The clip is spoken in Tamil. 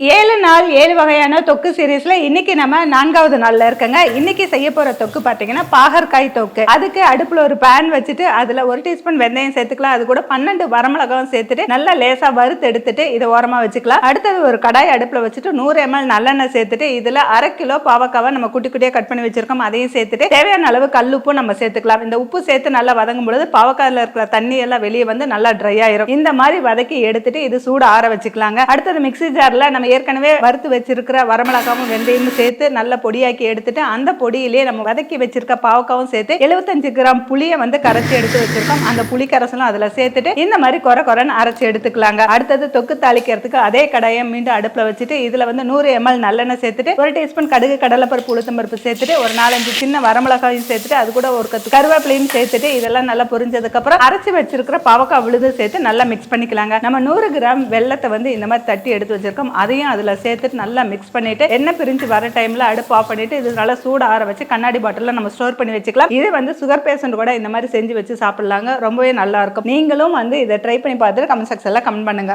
ஏழு நாள் ஏழு வகையான தொக்கு சீரீஸ்ல இன்னைக்கு நம்ம நான்காவது நாள்ல இருக்கங்க. இன்னைக்கு செய்ய போற தொக்கு பாத்தீங்கன்னா பாகற்காய் தொக்கு. அதுக்கு அடுப்புல ஒரு பேன் வச்சுட்டு அதுல ஒரு டீஸ்பூன் வெந்தயம் சேர்த்துக்கலாம். அது கூட பன்னெண்டு வரமிளகம் சேர்த்துட்டு நல்லா லேசா வறுத்து எடுத்துட்டு இதை ஓரமா வச்சுக்கலாம். அடுத்தது ஒரு கடாய் அடுப்புல வச்சுட்டு நூறு எம்எல் நல்லெண்ணெய் சேர்த்துட்டு இதுல அரை கிலோ பாவக்காவை நம்ம குட்டி குட்டியா கட் பண்ணி வச்சிருக்கோம். அதையும் சேர்த்துட்டு தேவையான அளவு கல்லுப்பும் நம்ம சேர்த்துக்கலாம். இந்த உப்பு சேர்த்து நல்லா வதங்கும் பொழுது பாவக்காயில இருக்கிற தண்ணி எல்லாம் வெளியே வந்து நல்லா ட்ரை ஆயிரும். இந்த மாதிரி வதக்கி எடுத்துட்டு இது சூடு ஆற வச்சுக்கலாங்க. அடுத்தது மிக்ஸி ஜார்ல நம்ம ஏற்கனவே வறுத்து வச்சிருக்கிற வரமிளகாவும் வெந்தயமும் சேர்த்து நல்லா பொடியாக்கி எடுத்துட்டு அந்த பொடியிலே நம்ம வதக்கி வச்சிருக்க பாவக்காவும் சேர்த்து 75 கிராம் புளியை வந்து கரைச்சி எடுத்து வச்சிருக்கோம். அந்த புளி கரைசலும் அதுல சேர்த்துட்டு இந்த மாதிரி குறை குறைன்னு அரைச்சி எடுத்துக்கலாங்க. அடுத்தது தொக்கு தாளிக்கிறதுக்கு அதே கடாயை மீண்டும் அடுப்புல வச்சுட்டு இதுல வந்து நூறு எம்எல் நல்லெண்ணெய் சேர்த்துட்டு ஒரு டீஸ்பூன் கடுகு கடலைப்பருப்பு உளுத்தம்பருப்பு சேர்த்துட்டு ஒரு நாலஞ்சு சின்ன வரமிளகாயும் சேர்த்துட்டு அது கூட ஒரு கத்து கருவேப்பிலையும் சேர்த்துட்டு இதெல்லாம் நல்லா பொரிஞ்சதுக்கு அப்புறம் அரைச்சு வச்சிருக்கிற பாவக்காய் விழுது சேர்த்து நல்லா மிக்ஸ் பண்ணிக்கலாங்க. நம்ம நூறு கிராம் வெள்ளத்தை வந்து இந்த மாதிரி தட்டி எடுத்து வச்சிருக்கோம். அதையும் அதுல சேர்த்துட்டு நல்லா மிக்ஸ் பண்ணிட்டு எண்ணெய் பிரிஞ்சு வர டைம்ல அடுப்பு ஆஃப் பண்ணிட்டு இது நல்லா சூடு ஆற வச்சு கண்ணாடி பாட்டிலில் நம்ம ஸ்டோர் பண்ணி வச்சுக்கலாம். இது வந்து சுகர் பேஷண்ட் கூட இந்த மாதிரி செஞ்சு வச்சு சாப்பிடலாங்க. ரொம்பவே நல்லா இருக்கும். நீங்களும் வந்து இதை ட்ரை பண்ணி பார்த்துட்டு கமெண்ட் செக்ஷன்ல கமெண்ட் பண்ணுங்க.